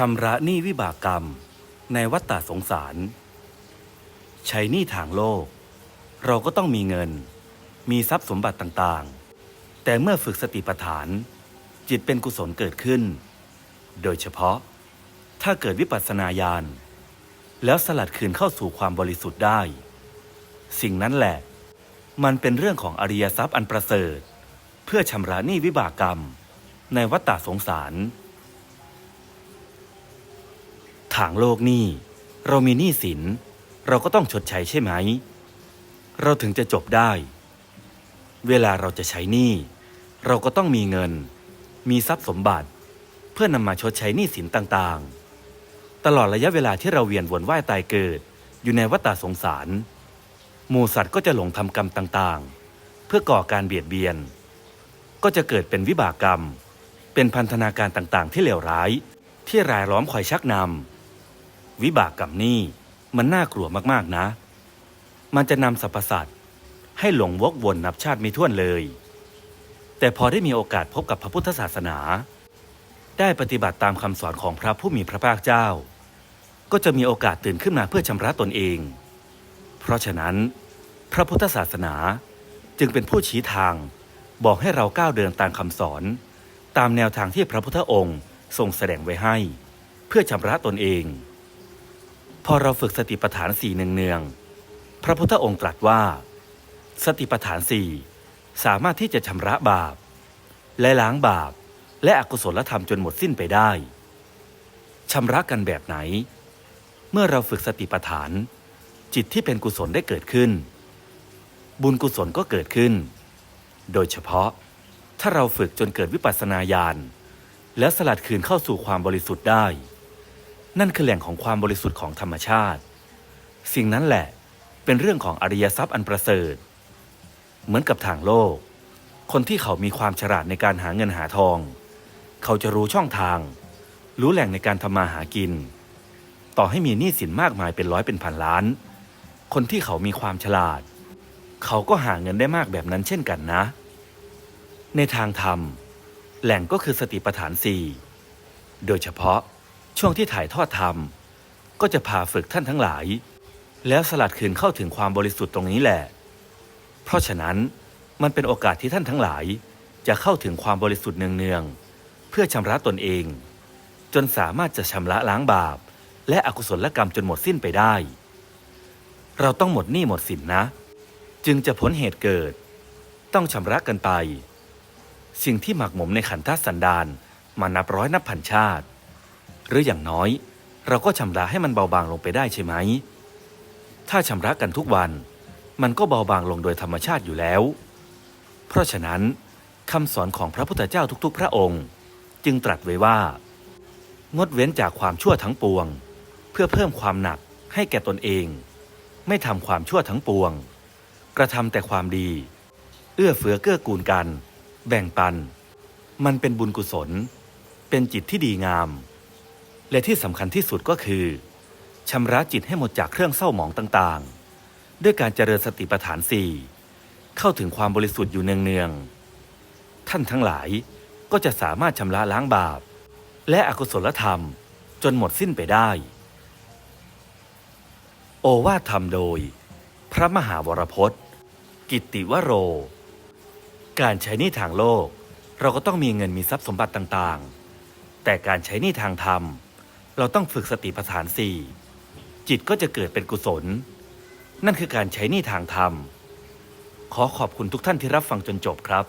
ชำระหนี้วิบากกรรม ในวัฏฏะสงสาร ใช้หนี้ทางโลก เราก็ต้องมีเงิน มีทรัพย์สมบัติต่างๆ แต่เมื่อฝึกสติปัฏฐาน จิตเป็นกุศลเกิดขึ้น โดยเฉพาะ ถ้าเกิดวิปัสสนาญาณ แล้วสลัดคืนเข้าสู่ความบริสุทธิ์ได้ สิ่งนั้นแหละ มันเป็นเรื่องของอริยทรัพย์อันประเสริฐ เพื่อชำระหนี้วิบากกรรม ในวัฏฏะสงสาร ทางโลกนี้เรามีหนี้สิน เราก็ต้องชดใช้ใช่ไหม เราถึงจะจบได้ เวลาเราจะใช้หนี้เราก็ต้องมีเงิน มีทรัพย์สมบัติ เพื่อนำมาชดใช้หนี้สินต่างๆ ตลอดระยะเวลาที่เราเวียนวนว่ายตายเกิด อยู่ในวัฏสงสารหมูสัตว์ก็จะหลงทำกรรมต่างๆ เพื่อก่อการเบียดเบียน ก็จะเกิดเป็นวิบากกรรม เป็นพันธนาการต่างๆ ที่เลวร้าย ที่รายล้อมคอยชักนำ วิบากกรรมนี่มันน่ากลัวมากๆนะ มันจะนำสรรพสัตว์ให้หลงวกวนนับชาติไม่ถ้วนเลย แต่พอได้มีโอกาสพบกับพระพุทธศาสนา ได้ปฏิบัติตามคำสอนของพระผู้มีพระภาคเจ้า ก็จะมีโอกาสตื่นขึ้นมาเพื่อชำระตนเอง เพราะฉะนั้น พระพุทธศาสนาจึงเป็นผู้ชี้ทางบอกให้เราก้าวเดินตามคำสอน ตามแนวทางที่พระพุทธองค์ทรงแสดงไว้ให้ เพื่อชำระตนเอง พอเราฝึกสติปัฏฐานสี่เนืองๆพระพุทธองค์ตรัสว่า สติปัฏฐานสี่สามารถที่จะชำระบาป และล้างบาป และอกุศลธรรมจนหมดสิ้นไปได้ชำระกันแบบไหน เมื่อเราฝึกสติปัฏฐาน จิตที่เป็นกุศลได้เกิดขึ้น บุญกุศลก็เกิดขึ้น โดยเฉพาะถ้าเราฝึกจนเกิดวิปัสสนาญาณแล้วสลัดคืนเข้าสู่ความบริสุทธิ์ได้ นั่นคือแหล่งของความบริสุทธิ์ของธรรมชาติ สิ่งนั้นแหละเป็นเรื่องของอริยทรัพย์อันประเสริฐ เหมือนกับทางโลก คนที่เขามีความฉลาดในการหาเงินหาทอง เขาจะรู้ช่องทาง รู้แหล่งในการทำมาหากิน ต่อให้มีหนี้สินมากมายเป็นร้อยเป็นพันล้าน คนที่เขามีความฉลาด เขาก็หาเงินได้มากแบบนั้นเช่นกันนะ ในทางธรรม แหล่งก็คือสติปัฏฐานสี่โดยเฉพาะ ช่วงที่ถ่ายทอดธรรม ก็จะพาฝึกท่านทั้งหลาย แล้วสลัดคืนเข้าถึงความบริสุทธิ์ตรงนี้แหละ เพราะฉะนั้นมันเป็นโอกาสที่ท่านทั้งหลาย จะเข้าถึงความบริสุทธิ์เนืองๆเพื่อชำระตนเอง จนสามารถจะชำระล้างบาป และอกุศลกรรมจนหมดสิ้นไปได้ เราต้องหมดหนี้หมดสินนะ จึงจะพ้นเหตุเกิด ต้องชำระกันไป สิ่งที่หมักหมมในขันธสันดานมานับร้อยนับพันชาติ หรืออย่างน้อย เราก็ชำระให้มันเบาบางลงไปได้ใช่ไหม ถ้าชำระกันทุกวัน มันก็เบาบางลงโดยธรรมชาติอยู่แล้ว เพราะฉะนั้นคำสอนของพระพุทธเจ้าทุกๆ พระองค์ จึงตรัสไว้ว่า งดเว้นจากความชั่วทั้งปวง เพื่อเพิ่มความหนักให้แก่ตนเอง ไม่ทำความชั่วทั้งปวง กระทำแต่ความดี เอื้อเฟื้อเกื้อกูลกัน แบ่งปัน มันเป็นบุญกุศล เป็นจิตที่ดีงาม และที่สำคัญที่สุดก็คือชำระจิตให้หมดจากเครื่องเศร้าหมองต่างๆ ด้วยการเจริญสติปัฏฐานสี่เข้าถึงความบริสุทธิ์อยู่เนืองๆ ท่านทั้งหลายก็จะสามารถชำระล้างบาป และอกุศลธรรมจนหมดสิ้นไปได้ โอวาทธรรมโดย พระมหาวรพจน์ กิตติวโร การใช้หนี้ทางโลก เราก็ต้องมีเงินมีทรัพย์สมบัติต่างๆ แต่การใช้หนี้ทางธรรม เราต้องฝึกสติปัฏฐานสี่จิตก็จะเกิดเป็นกุศล นั่นคือการใช้นี่ทางธรรม ขอขอบคุณทุกท่านที่รับฟังจนจบครับ